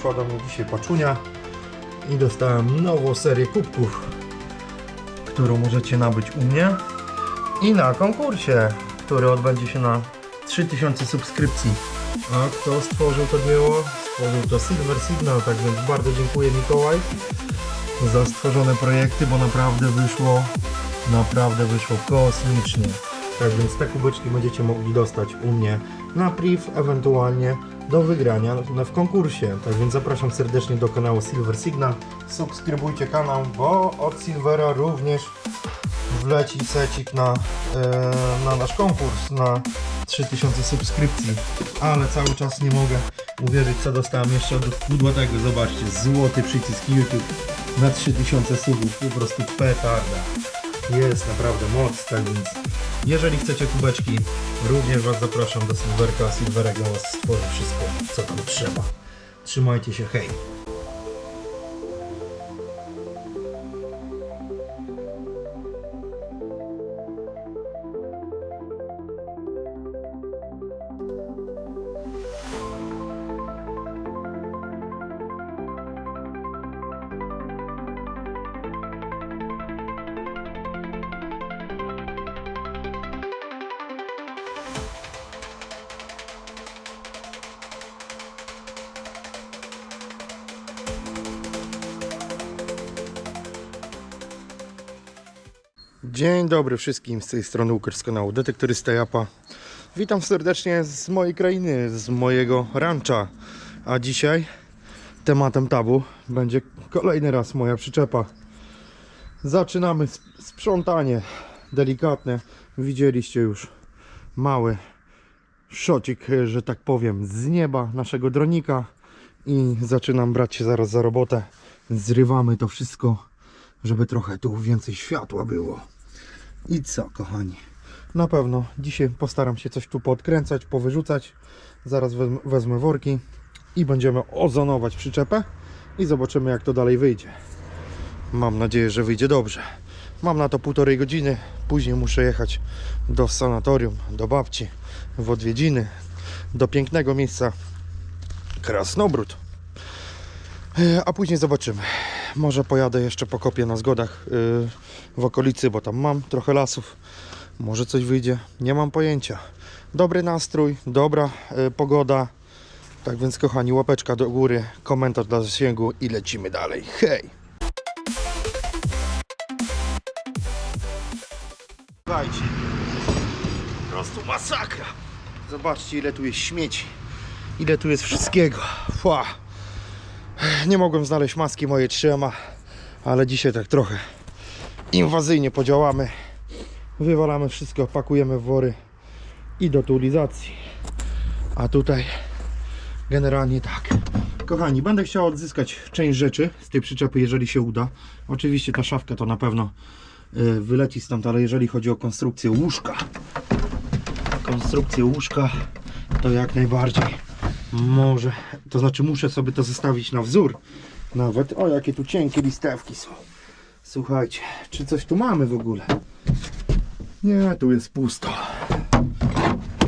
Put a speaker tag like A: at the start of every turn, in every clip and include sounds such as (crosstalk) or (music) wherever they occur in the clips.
A: przyszła do mnie dzisiaj paczunia i dostałem nową serię kubków, którą możecie nabyć u mnie i na konkursie, który odbędzie się na 3000 subskrypcji. A kto stworzył to dzieło? Stworzył to Silver Signal, tak więc bardzo dziękuję Mikołaj za stworzone projekty, bo naprawdę wyszło, naprawdę wyszło kosmicznie. Tak więc te kubeczki będziecie mogli dostać u mnie na priv, ewentualnie do wygrania w konkursie. Tak więc zapraszam serdecznie do kanału Silver Signal. Subskrybujcie kanał, bo od Silvera również wleci secik na, e, na nasz konkurs na 3000 subskrypcji. Ale cały czas nie mogę uwierzyć co dostałem jeszcze od pudłatego. Zobaczcie, złoty przycisk YouTube na 3000 subów. Po prostu petarda. Jest naprawdę moc, tak więc jeżeli chcecie kubeczki, również Was zapraszam do Silverka. Silverek dla Was stworzy wszystko, co tam trzeba. Trzymajcie się, hej! Dzień dobry wszystkim, z tej strony Łukasz z kanału Detektorysta Japa. Witam serdecznie z mojej krainy, z mojego rancha. A dzisiaj tematem tabu będzie kolejny raz moja przyczepa. Zaczynamy sp- sprzątanie delikatne. Widzieliście już mały szocik, że tak powiem, z nieba naszego dronika i zaczynam brać się zaraz za robotę. Zrywamy to wszystko, żeby trochę tu więcej światła było. I co, kochani? Na pewno dzisiaj postaram się coś tu podkręcać, powyrzucać. Zaraz wezmę, wezmę worki i będziemy ozonować przyczepę i zobaczymy jak to dalej wyjdzie. Mam nadzieję, że wyjdzie dobrze. Mam na to półtorej godziny. Później muszę jechać do sanatorium, do babci, w odwiedziny, do pięknego miejsca Krasnobród. E, A później zobaczymy. Może pojadę jeszcze pokopię na zgodach yy, w okolicy, bo tam mam trochę lasów. Może coś wyjdzie, nie mam pojęcia. Dobry nastrój, dobra yy, pogoda. Tak więc kochani, łapeczka do góry, komentarz dla zasięgu i lecimy dalej. Hej! Słuchajcie, po prostu masakra. Zobaczcie ile tu jest śmieci, ile tu jest wszystkiego. Fua. Nie mogłem znaleźć maski mojej trzyma, ale dzisiaj tak trochę inwazyjnie podziałamy. Wywalamy wszystko, pakujemy w wory i do tulizacji. A tutaj generalnie tak. Kochani, będę chciał odzyskać część rzeczy z tej przyczepy, jeżeli się uda. Oczywiście ta szafka to na pewno y, wyleci stąd, ale jeżeli chodzi o konstrukcję łóżka, konstrukcję łóżka, to jak najbardziej może, to znaczy muszę sobie to zostawić na wzór. Nawet, o jakie tu cienkie listewki są. Słuchajcie, czy coś tu mamy w ogóle? Nie, tu jest pusto.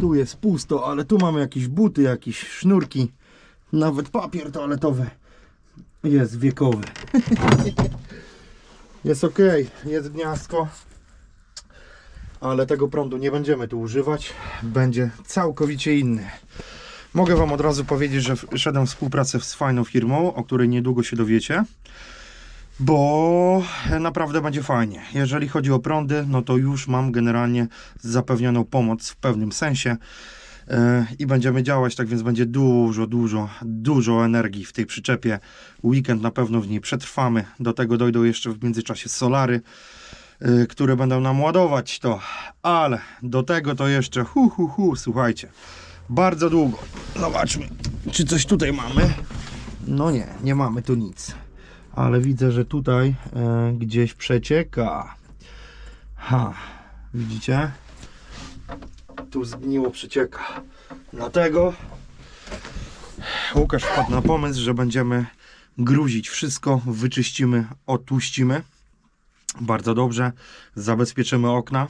A: Tu jest pusto, ale tu mamy jakieś buty, jakieś sznurki. Nawet papier toaletowy jest wiekowy. (laughs) jest ok, jest gniazdko. Ale tego prądu nie będziemy tu używać. Będzie całkowicie inny. Mogę Wam od razu powiedzieć, że szedłem w współpracę z fajną firmą, o której niedługo się dowiecie, bo naprawdę będzie fajnie. Jeżeli chodzi o prądy, no to już mam generalnie zapewnioną pomoc w pewnym sensie yy, i będziemy działać, tak więc będzie dużo, dużo, dużo energii w tej przyczepie. Weekend na pewno w niej przetrwamy. Do tego dojdą jeszcze w międzyczasie solary, yy, które będą nam ładować to, ale do tego to jeszcze hu, hu, hu, słuchajcie bardzo długo. Zobaczmy, czy coś tutaj mamy. No nie, nie mamy tu nic. Ale widzę, że tutaj e, gdzieś przecieka. Ha, widzicie? Tu zgniło przecieka. Dlatego Łukasz wpadł na pomysł, że będziemy gruzić wszystko, wyczyścimy, otłuścimy. Bardzo dobrze. Zabezpieczymy okna.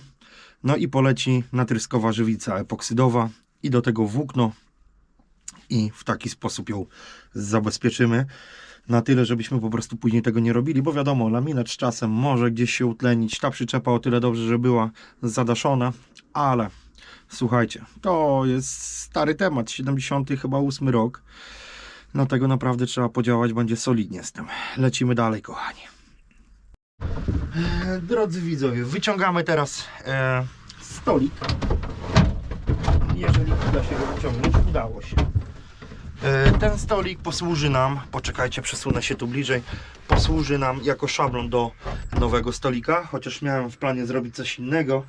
A: No i poleci natryskowa żywica epoksydowa i do tego włókno i w taki sposób ją zabezpieczymy. Na tyle, żebyśmy po prostu później tego nie robili, bo wiadomo, laminat z czasem może gdzieś się utlenić. Ta przyczepa o tyle dobrze, że była zadaszona, ale słuchajcie, to jest stary temat, 70 chyba 8 rok. No tego naprawdę trzeba podziałać, będzie solidnie z tym. Lecimy dalej, kochani. Drodzy widzowie, wyciągamy teraz e, stolik. Jeżeli uda się go wyciągnąć, udało się. E, Ten stolik posłuży nam, poczekajcie, przesunę się tu bliżej, posłuży nam jako szablon do nowego stolika, chociaż miałem w planie zrobić coś innego,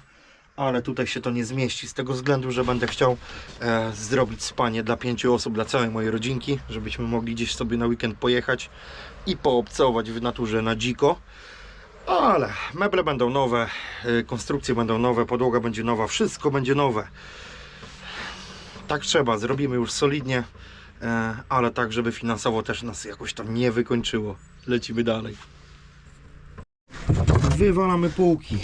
A: ale tutaj się to nie zmieści, z tego względu, że będę chciał e, zrobić spanie dla pięciu osób, dla całej mojej rodzinki, żebyśmy mogli gdzieś sobie na weekend pojechać i poobcować w naturze na dziko. Ale meble będą nowe, y, konstrukcje będą nowe, podłoga będzie nowa, wszystko będzie nowe. Tak trzeba, zrobimy już solidnie, e, ale tak, żeby finansowo też nas jakoś tam nie wykończyło. Lecimy dalej. Wywalamy półki.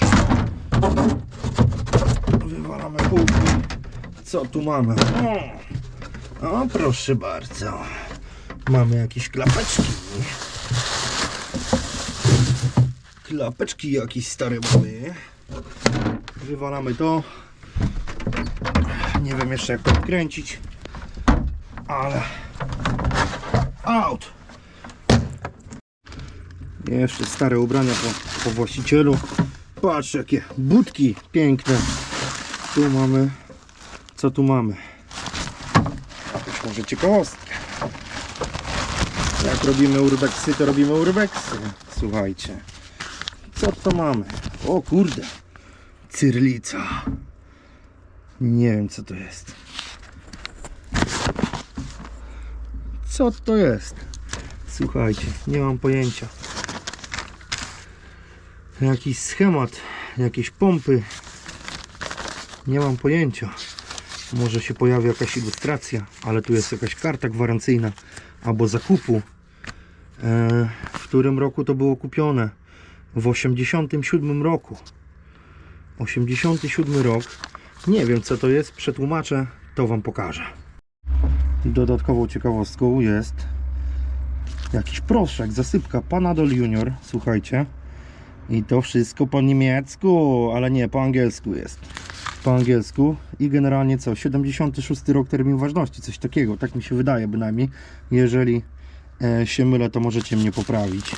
A: Wywalamy półki. Co tu mamy? O, o proszę bardzo. Mamy jakieś klapeczki. Klapeczki jakieś stare mamy. Wywalamy to. Nie wiem jeszcze jak to kręcić, ale out. Jeszcze stare ubrania po, po właścicielu. Patrz jakie budki piękne. Tu mamy. Co tu mamy? Może ciekawostkę. Jak robimy urbexy, to robimy urbexy. Słuchajcie. Co to mamy? O kurde. Cyrlica. Nie wiem co to jest. Co to jest? Słuchajcie, nie mam pojęcia. Jakiś schemat, jakieś pompy. Nie mam pojęcia. Może się pojawi jakaś ilustracja, ale tu jest jakaś karta gwarancyjna albo zakupu. E, w którym roku to było kupione? W 87 roku. 87 rok. Nie wiem co to jest, przetłumaczę, to Wam pokażę. Dodatkową ciekawostką jest jakiś proszek, zasypka Panadol Junior, słuchajcie. I to wszystko po niemiecku, ale nie, po angielsku jest. Po angielsku i generalnie co, 76 rok termin ważności, coś takiego, tak mi się wydaje bynajmniej. Jeżeli e, się mylę, to możecie mnie poprawić.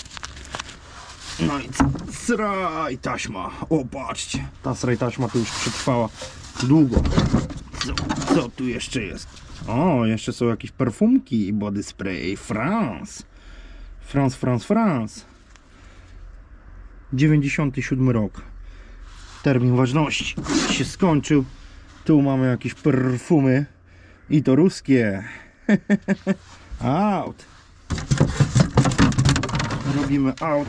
A: No i? Sraj taśma. O, patrzcie. Ta sraj taśma tu już przetrwała długo. Co, co tu jeszcze jest? O, jeszcze są jakieś perfumki i body spray. France. France, France, France. 97 rok. Termin ważności się skończył. Tu mamy jakieś perfumy. I to ruskie. (laughs) Out. Robimy out.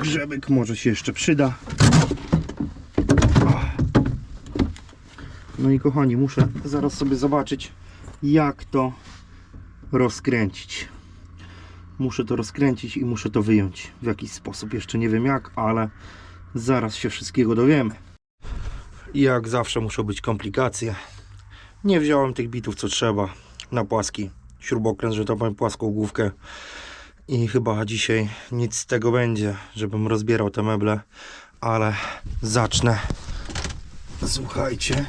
A: Grzebek może się jeszcze przyda. O. No i kochani, muszę zaraz sobie zobaczyć, jak to rozkręcić. Muszę to rozkręcić i muszę to wyjąć w jakiś sposób. Jeszcze nie wiem jak, ale zaraz się wszystkiego dowiemy. Jak zawsze muszą być komplikacje. Nie wziąłem tych bitów co trzeba na płaski śrubokręt, że to powiem płaską główkę. I chyba dzisiaj nic z tego będzie, żebym rozbierał te meble, ale zacznę. Słuchajcie.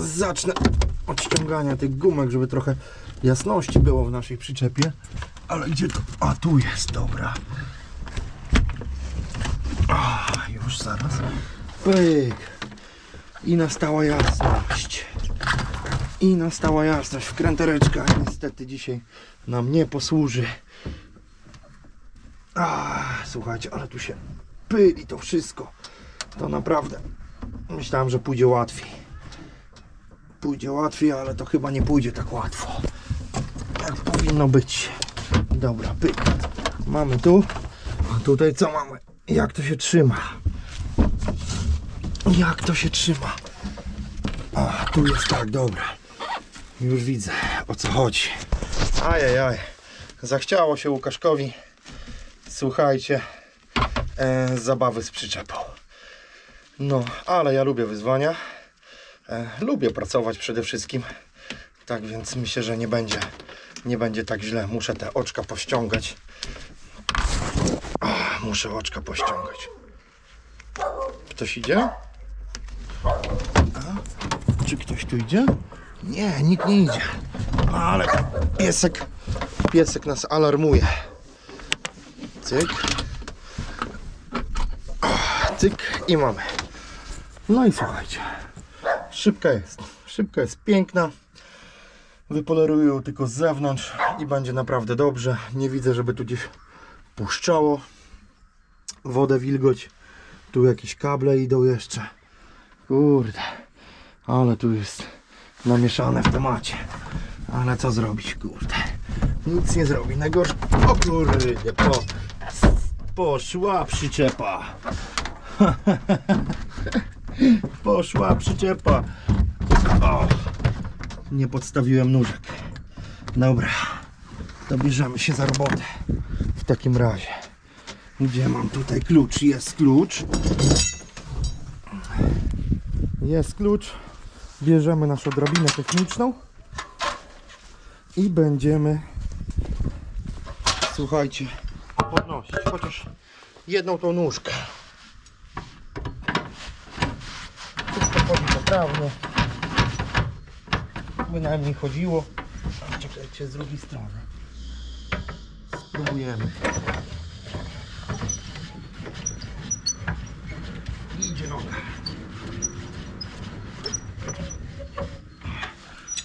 A: Zacznę od ściągania tych gumek, żeby trochę jasności było w naszej przyczepie. Ale gdzie to? A tu jest, dobra. A, już zaraz. Pyk. I nastała jasność. I nastała jasność. Wkrętereczka niestety dzisiaj nam nie posłuży. A, słuchajcie, ale tu się pyli to wszystko. To naprawdę myślałem, że pójdzie łatwiej. Pójdzie łatwiej, ale to chyba nie pójdzie tak łatwo. Jak powinno być. Dobra, pyk. Mamy tu. A tutaj co mamy? Jak to się trzyma? Jak to się trzyma? A, tu jest tak, dobra. Już widzę o co chodzi. Ajajaj. Zachciało się Łukaszkowi. Słuchajcie. E, zabawy z przyczepą. No, ale ja lubię wyzwania. E, lubię pracować przede wszystkim. Tak więc myślę, że nie będzie, nie będzie tak źle. Muszę te oczka pościągać. Muszę oczka pościągać. Ktoś idzie? A? Czy ktoś tu idzie? Nie, nikt nie idzie. Ale piesek, piesek nas alarmuje. Cyk. Cyk i mamy. No i słuchajcie. Szybka jest. Szybka jest piękna. Wypoleruję ją tylko z zewnątrz i będzie naprawdę dobrze. Nie widzę, żeby tu gdzieś puszczało wodę, wilgoć. Tu jakieś kable idą jeszcze. Kurde, ale tu jest namieszane w temacie. Ale co zrobić, kurde. Nic nie zrobi. Najgorsze. O kurde, po... poszła przyczepa. (laughs) (laughs) Poszła przyczepa. O, nie podstawiłem nóżek. Dobra, to bierzemy się za robotę. W takim razie. Gdzie mam tutaj klucz? Jest klucz. Jest klucz. Bierzemy naszą drabinę techniczną i będziemy słuchajcie podnosić chociaż jedną tą nóżkę. Poprawnie. Bynajmniej chodziło. Czekajcie z drugiej strony. Spróbujemy. Idzie noga.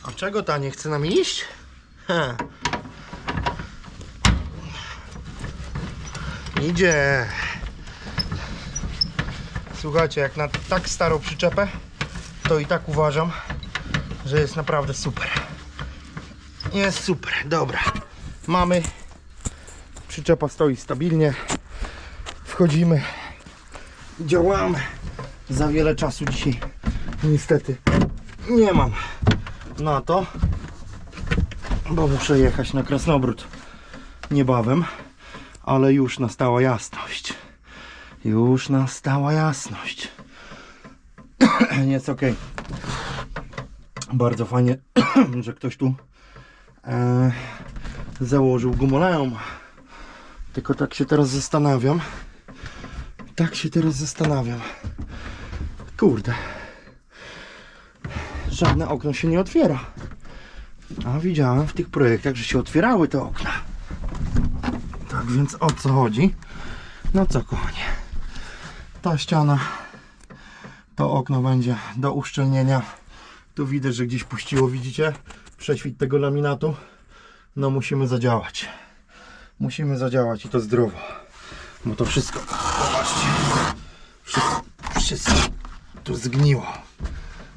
A: A czego ta nie chce nam iść? Ha. Idzie. Słuchajcie, jak na tak starą przyczepę, to i tak uważam, że jest naprawdę super. Jest super, dobra. Mamy. Przyczepa stoi stabilnie. Wchodzimy. Działamy. Za wiele czasu dzisiaj niestety nie mam na to, bo muszę jechać na Krasnobród niebawem, ale już nastała jasność. Już nastała jasność. Jest ok. Bardzo fajnie, (clears throat) że ktoś tu e, założył gumoleum. Tylko tak się teraz zastanawiam. Tak się teraz zastanawiam. Kurde. Żadne okno się nie otwiera. A widziałem w tych projektach, że się otwierały te okna. Tak więc o co chodzi? No co kochanie. Ta ściana, to okno będzie do uszczelnienia. Tu widać, że gdzieś puściło, widzicie? Prześwit tego laminatu. No musimy zadziałać. Musimy zadziałać i to zdrowo. Bo to wszystko, zobaczcie, wszystko, wszystko tu zgniło.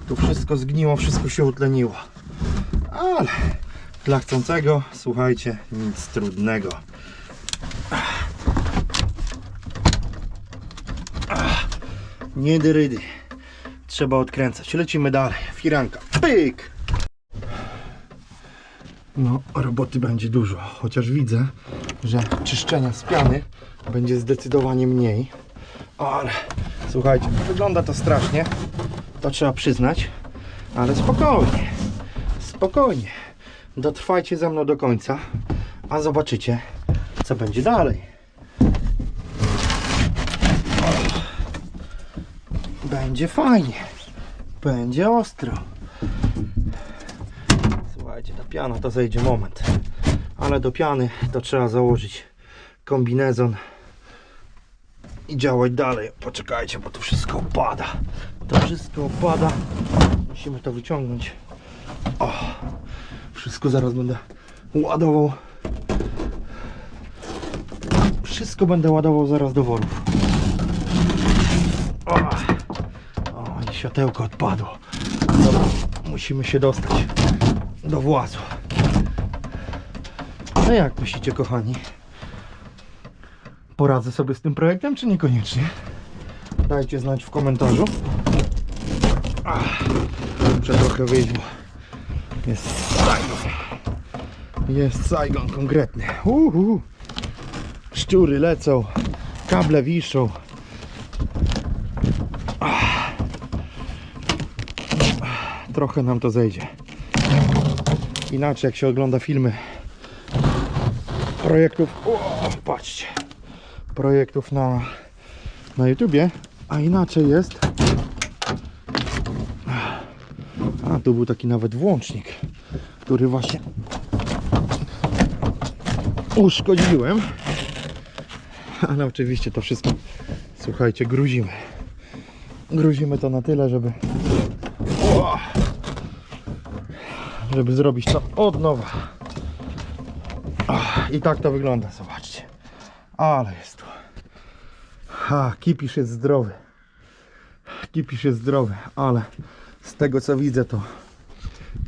A: Tu wszystko zgniło, wszystko się utleniło. Ale dla chcącego, słuchajcie, nic trudnego. Nie dyrydy. Trzeba odkręcać. Lecimy dalej. Firanka. Pyk! No, roboty będzie dużo. Chociaż widzę, że czyszczenia z piany będzie zdecydowanie mniej. Ale słuchajcie, wygląda to strasznie. To trzeba przyznać. Ale spokojnie. Spokojnie. Dotrwajcie ze mną do końca, a zobaczycie, co będzie dalej. Będzie fajnie. Będzie ostro. Słuchajcie, ta piana to zejdzie moment. Ale do piany to trzeba założyć kombinezon i działać dalej. Poczekajcie, bo to wszystko opada. To wszystko opada. Musimy to wyciągnąć. O, wszystko zaraz będę ładował. Wszystko będę ładował zaraz do worów. Światełko odpadło. Dobra, musimy się dostać do włazu. No jak myślicie, kochani? Poradzę sobie z tym projektem, czy niekoniecznie? Dajcie znać w komentarzu. Ach, muszę trochę wyjść, jest Saigon. Jest Saigon konkretny. Uhu. Szczury lecą, kable wiszą. Ach. Ach. Trochę nam to zejdzie. Inaczej jak się ogląda filmy projektów, o, patrzcie, projektów na, na YouTubie, a inaczej jest a tu był taki nawet włącznik, który właśnie uszkodziłem. Ale oczywiście to wszystko, słuchajcie, gruzimy. Gruzimy to na tyle, żeby o, żeby zrobić to od nowa. I tak to wygląda, zobaczcie. Ale jest tu. Ha, kipisz jest zdrowy. Kipisz jest zdrowy, ale z tego co widzę to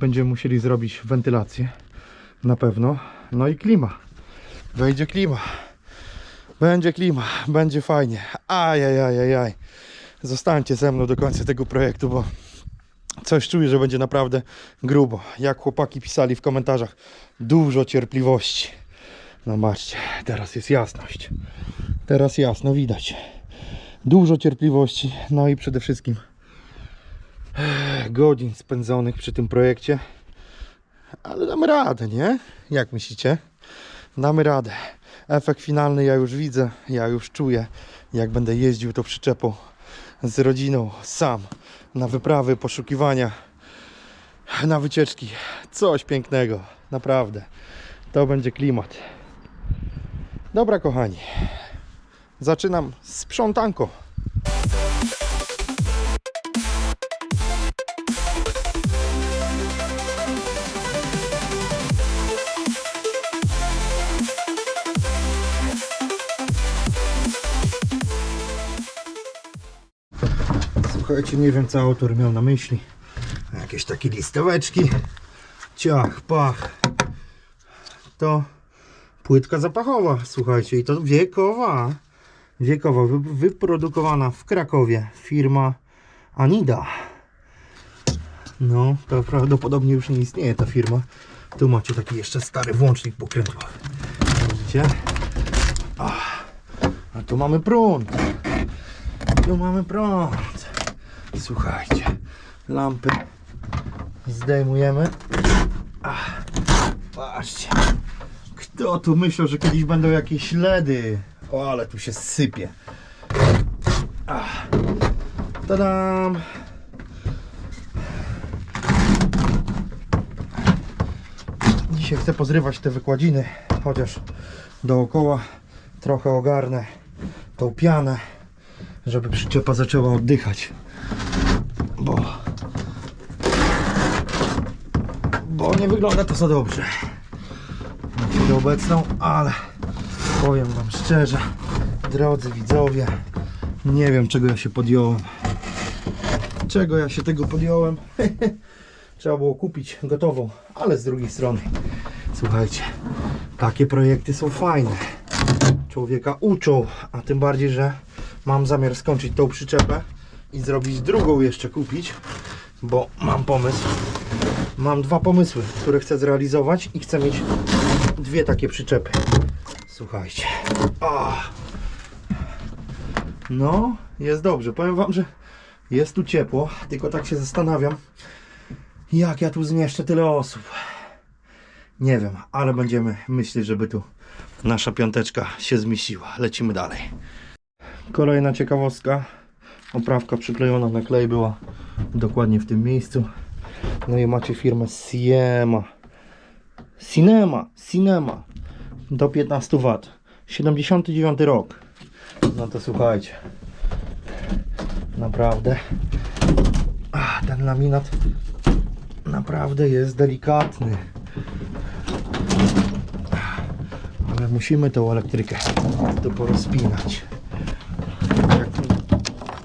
A: będziemy musieli zrobić wentylację na pewno no i klima wejdzie klima będzie klima, będzie fajnie ajajajajaj zostańcie ze mną do końca tego projektu bo coś czuję, że będzie naprawdę grubo jak chłopaki pisali w komentarzach dużo cierpliwości no patrzcie, teraz jest jasność teraz jasno widać dużo cierpliwości no i przede wszystkim godzin spędzonych przy tym projekcie. Ale damy radę, nie? Jak myślicie? Damy radę. Efekt finalny ja już widzę, ja już czuję, jak będę jeździł to przyczepą z rodziną, sam, na wyprawy, poszukiwania, na wycieczki. Coś pięknego, naprawdę. To będzie klimat. Dobra, kochani. Zaczynam sprzątanko. Słuchajcie, nie wiem co autor miał na myśli. Jakieś takie listeweczki. Ciach, pach. To płytka zapachowa, słuchajcie, i to wiekowa. Wiekowa, wy- wyprodukowana w Krakowie. Firma Anida. No, to prawdopodobnie już nie istnieje ta firma. Tu macie taki jeszcze stary włącznik pokrętłowy. Widzicie? A, a tu mamy prąd. Tu mamy prąd. Słuchajcie, lampy zdejmujemy. Ach, patrzcie. Kto tu myślał, że kiedyś będą jakieś LEDy? O, ale tu się sypie. Ach. Tadam! Dzisiaj chcę pozrywać te wykładziny, chociaż dookoła trochę ogarnę tą pianę, żeby przyczepa zaczęła oddychać. Bo, bo nie wygląda to za dobrze na chwilę obecną, ale powiem Wam szczerze, drodzy widzowie, nie wiem czego ja się podjąłem. Czego ja się tego podjąłem? (laughs) Trzeba było kupić gotową, ale z drugiej strony, słuchajcie, takie projekty są fajne. Człowieka uczą, a tym bardziej, że mam zamiar skończyć tą przyczepę i zrobić drugą jeszcze kupić, bo mam pomysł. Mam dwa pomysły, które chcę zrealizować i chcę mieć dwie takie przyczepy. Słuchajcie. O! No, jest dobrze. Powiem Wam, że jest tu ciepło, tylko tak się zastanawiam, jak ja tu zmieszczę tyle osób. Nie wiem, ale będziemy myśleć, żeby tu nasza piąteczka się zmieściła. Lecimy dalej. Kolejna ciekawostka. Oprawka przyklejona na klej była dokładnie w tym miejscu. No i macie firmę Siema. Cinema, Cinema. Do 15 W. 79 rok. No to słuchajcie. Naprawdę. Ach, ten laminat naprawdę jest delikatny. Ale musimy tą elektrykę to porozpinać.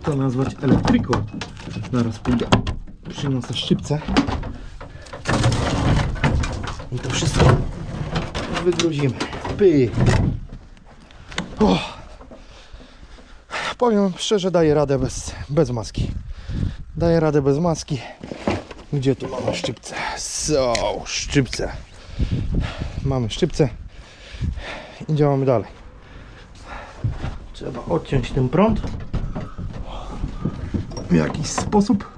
A: To nazwać elektryką? Zaraz pójdę. Przyniosę szczypce. I to wszystko wygruzimy. Py. O. Powiem szczerze, daję radę bez, bez maski. Daję radę bez maski. Gdzie tu mamy szczypce? Są szczypce. Mamy szczypce i działamy dalej. Trzeba odciąć ten prąd w jakiś sposób.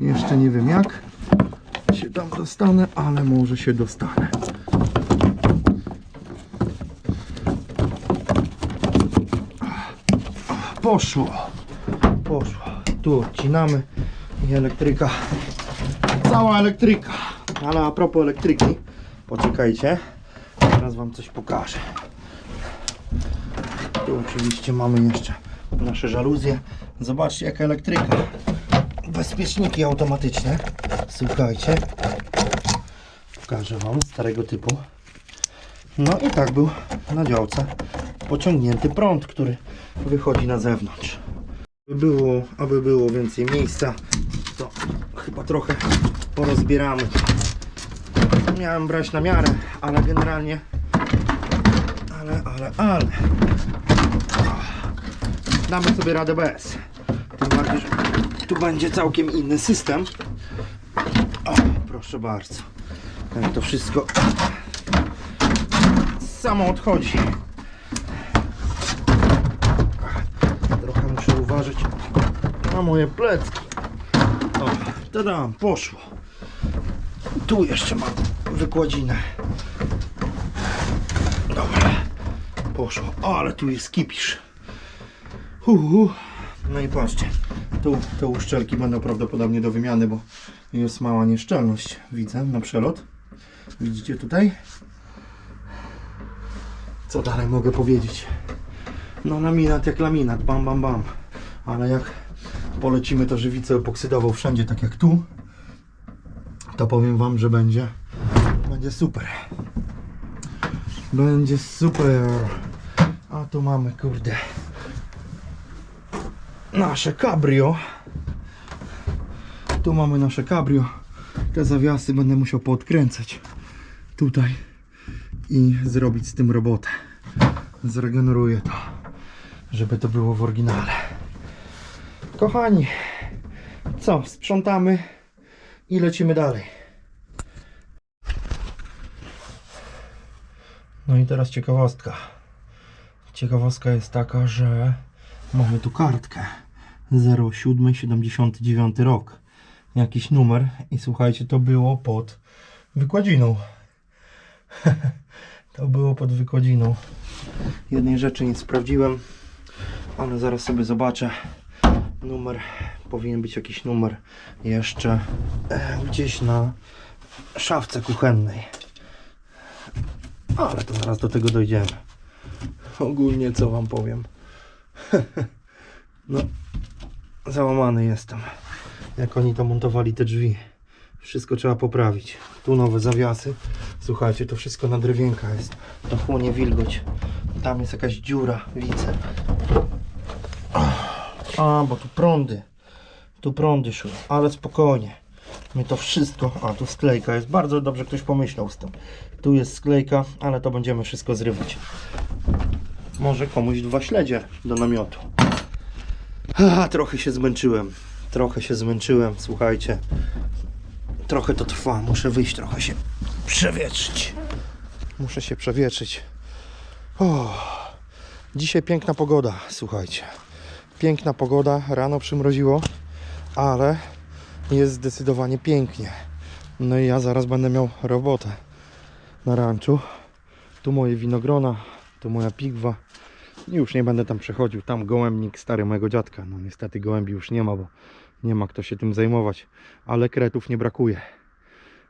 A: Jeszcze nie wiem jak. się tam dostanę, ale może się dostanę. Poszło. Poszło. Tu odcinamy i elektryka. Cała elektryka. Ale a propos elektryki, poczekajcie. Teraz wam coś pokażę. Tu oczywiście mamy jeszcze nasze żaluzje. Zobaczcie jaka elektryka. Bezpieczniki automatyczne. Słuchajcie. Pokażę wam starego typu. No i tak był na działce pociągnięty prąd, który wychodzi na zewnątrz. Aby było, aby było więcej miejsca, to chyba trochę porozbieramy. Miałem brać na miarę, ale generalnie ale, ale, ale damy sobie radę bez. Tu będzie całkiem inny system. O, proszę bardzo. Jak to wszystko samo odchodzi. Trochę muszę uważać na moje plecki. O, tada, poszło. Tu jeszcze mam wykładzinę. Dobra, poszło. O, ale tu jest kipisz. Uhu. No i patrzcie, tu te uszczelki będą prawdopodobnie do wymiany, bo jest mała nieszczelność, widzę, na przelot. Widzicie tutaj? Co dalej mogę powiedzieć? No laminat jak laminat, bam bam bam. Ale jak polecimy to żywicę epoksydową wszędzie, tak jak tu, to powiem wam, że będzie będzie super. Będzie super. A tu mamy, kurde, nasze cabrio. Tu mamy nasze cabrio. Te zawiasy będę musiał poodkręcać tutaj i zrobić z tym robotę. Zregeneruję to, żeby to było w oryginale. Kochani, co? Sprzątamy i lecimy dalej. No i teraz ciekawostka. Ciekawostka jest taka, że mamy tu kartkę 0779 rok. Jakiś numer i słuchajcie, to było pod wykładziną. (laughs) to było pod wykładziną. Jednej rzeczy nie sprawdziłem, ale zaraz sobie zobaczę. Numer, powinien być jakiś numer jeszcze e, gdzieś na szafce kuchennej. Ale to zaraz do tego dojdziemy. Ogólnie co wam powiem. (laughs) no, załamany jestem. Jak oni to montowali te drzwi. Wszystko trzeba poprawić. Tu nowe zawiasy. Słuchajcie, to wszystko na drewienka jest. To chłonie wilgoć. Tam jest jakaś dziura, widzę. A, bo tu prądy. Tu prądy szły, ale spokojnie. My to wszystko. A, tu sklejka jest. Bardzo dobrze ktoś pomyślał z tym. Tu jest sklejka, ale to będziemy wszystko zrywać. Może komuś dwa śledzie do namiotu. A, trochę się zmęczyłem. Trochę się zmęczyłem, słuchajcie. Trochę to trwa, muszę wyjść trochę się przewietrzyć. Muszę się przewietrzyć. O, dzisiaj piękna pogoda, słuchajcie. Piękna pogoda, rano przymroziło, ale jest zdecydowanie pięknie. No i ja zaraz będę miał robotę na ranczu. Tu moje winogrona, tu moja pigwa. Już nie będę tam przechodził. Tam gołębnik stary mojego dziadka. No niestety gołębi już nie ma, bo nie ma kto się tym zajmować. Ale kretów nie brakuje.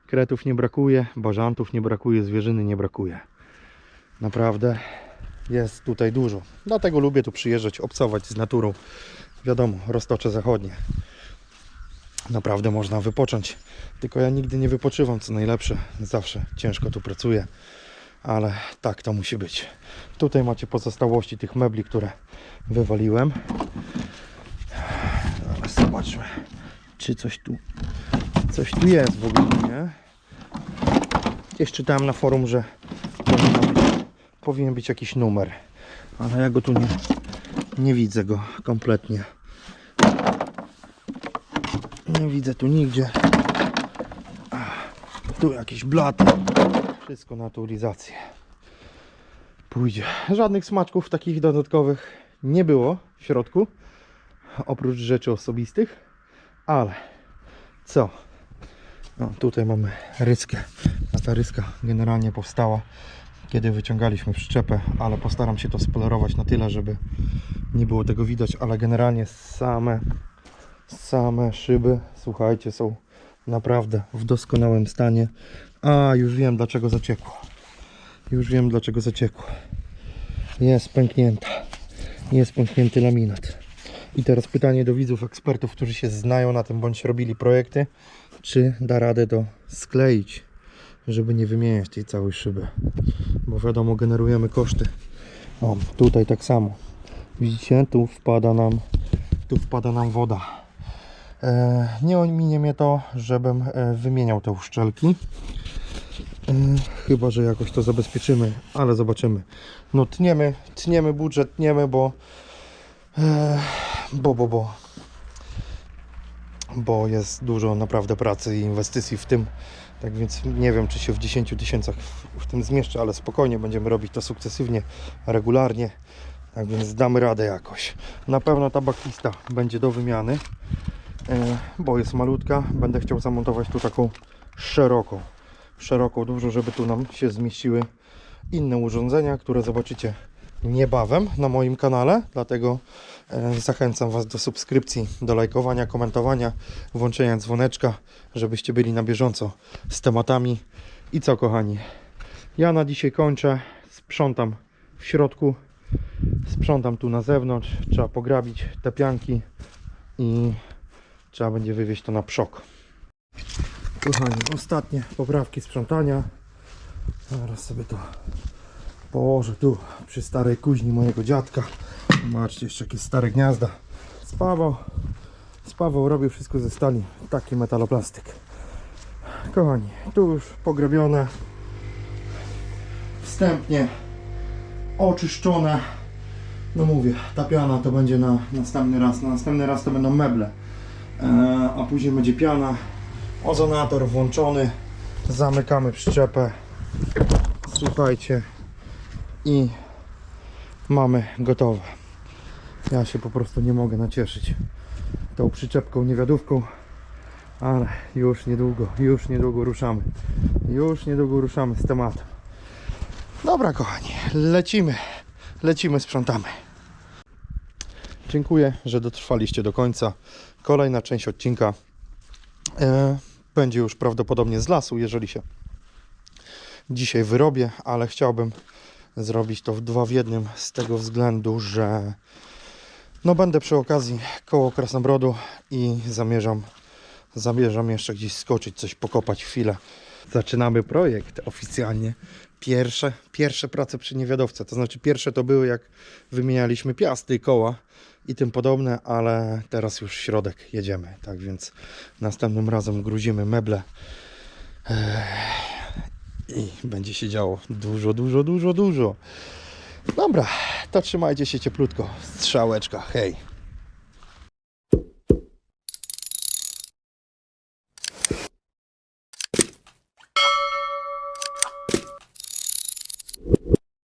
A: Kretów nie brakuje, bażantów nie brakuje, zwierzyny nie brakuje. Naprawdę jest tutaj dużo. Dlatego lubię tu przyjeżdżać, obcować z naturą. Wiadomo, roztocze zachodnie. Naprawdę można wypocząć. Tylko ja nigdy nie wypoczywam, co najlepsze. Zawsze ciężko tu pracuję. Ale tak to musi być. Tutaj macie pozostałości tych mebli, które wywaliłem. Zaraz zobaczmy, czy coś tu coś tu jest w ogóle, nie? Gdzieś czytałem na forum, że powinno być, powinien być jakiś numer. Ale ja go tu nie, nie widzę go kompletnie. Nie widzę tu nigdzie. Tu jakieś blaty. Wszystko na autoryzację. Pójdzie. Żadnych smaczków takich dodatkowych nie było w środku. Oprócz rzeczy osobistych. Ale co? No, tutaj mamy ryskę. Ta ryska generalnie powstała, kiedy wyciągaliśmy przyczepę, ale postaram się to spolerować na tyle, żeby nie było tego widać, ale generalnie same, same szyby, słuchajcie, są naprawdę w doskonałym stanie. A, już wiem dlaczego zaciekło. Już wiem dlaczego zaciekło. Jest pęknięta. Jest pęknięty laminat. I teraz pytanie do widzów, ekspertów, którzy się znają na tym, bądź robili projekty, czy da radę to skleić, żeby nie wymieniać tej całej szyby. Bo wiadomo, generujemy koszty. O, tutaj tak samo. Widzicie, tu wpada nam, tu wpada nam woda. E, nie ominie mnie to, żebym e, wymieniał te uszczelki. E, chyba, że jakoś to zabezpieczymy, ale zobaczymy. No tniemy, tniemy budżet, tniemy, bo bo, bo, bo bo jest dużo naprawdę pracy i inwestycji w tym. Tak więc nie wiem, czy się w 10 tysiącach w, w tym zmieszczę, ale spokojnie będziemy robić to sukcesywnie, regularnie. Tak więc damy radę jakoś. Na pewno ta baklista będzie do wymiany, bo jest malutka. Będę chciał zamontować tu taką szeroką, szeroką dużo, żeby tu nam się zmieściły inne urządzenia, które zobaczycie niebawem na moim kanale. Dlatego e, zachęcam Was do subskrypcji, do lajkowania, komentowania, włączenia dzwoneczka, żebyście byli na bieżąco z tematami. I co, kochani? Ja na dzisiaj kończę. Sprzątam w środku, sprzątam tu na zewnątrz. Trzeba pograbić te pianki i trzeba będzie wywieźć to na przok. Kochani, ostatnie poprawki sprzątania. Zaraz sobie to położę tu przy starej kuźni mojego dziadka. Zobaczcie, jeszcze jakieś stare gniazda. Spawał, spawał, robił wszystko ze stali. Taki metaloplastyk. Kochani, tu już pograbione. Wstępnie oczyszczone. No mówię, ta piana to będzie na następny raz. Na następny raz to będą meble. E, a później będzie piana. Ozonator włączony. Zamykamy przyczepę. Słuchajcie, i mamy gotowe. Ja się po prostu nie mogę nacieszyć tą przyczepką, niewiadówką, ale już niedługo, już niedługo ruszamy. Już niedługo ruszamy z tematem. Dobra, kochani, lecimy, lecimy, sprzątamy. Dziękuję, że dotrwaliście do końca. Kolejna część odcinka e, będzie już prawdopodobnie z lasu, jeżeli się dzisiaj wyrobię, ale chciałbym zrobić to w dwa w jednym z tego względu, że no będę przy okazji koło Krasnobrodu i zamierzam zamierzam jeszcze gdzieś skoczyć, coś pokopać chwilę. Zaczynamy projekt oficjalnie. Pierwsze, pierwsze prace przy niewiadowce, to znaczy pierwsze to były jak wymienialiśmy piasty i koła i tym podobne, ale teraz już środek jedziemy, tak więc następnym razem gruzimy meble i będzie się działo dużo, dużo, dużo, dużo. Dobra, to trzymajcie się cieplutko. Strzałeczka, hej.